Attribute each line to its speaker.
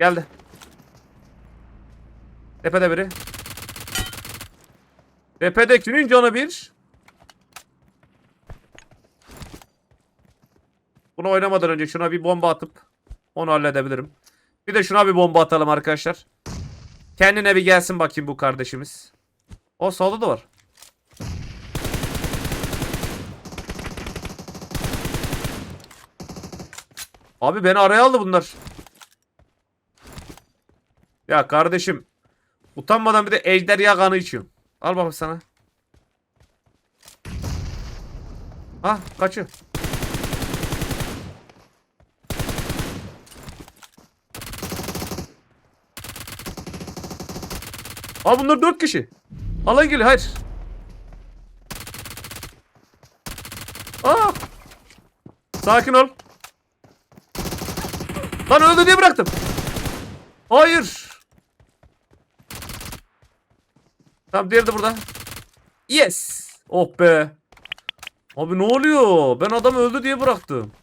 Speaker 1: Geldi. Tepede biri. Tepedekinin canı bir. Bunu oynamadan önce şuna bir bomba atıp onu halledebilirim. Bir de şuna bir bomba atalım arkadaşlar. Kendine bir gelsin bakayım bu kardeşimiz. O solda da var. Abi beni araya aldı bunlar. Ya kardeşim. Utanmadan bir de ejderha kanı içiyorsun. Al bakalım sana. Ah kaçıyor. Aa bunlar dört kişi. Alay geliyor hayır. Aa. Sakin ol. Lan öldü diye bıraktım. Hayır. Tamam diğeri de burada. Yes. Oh be. Abi ne oluyor? Ben adam öldü diye bıraktım.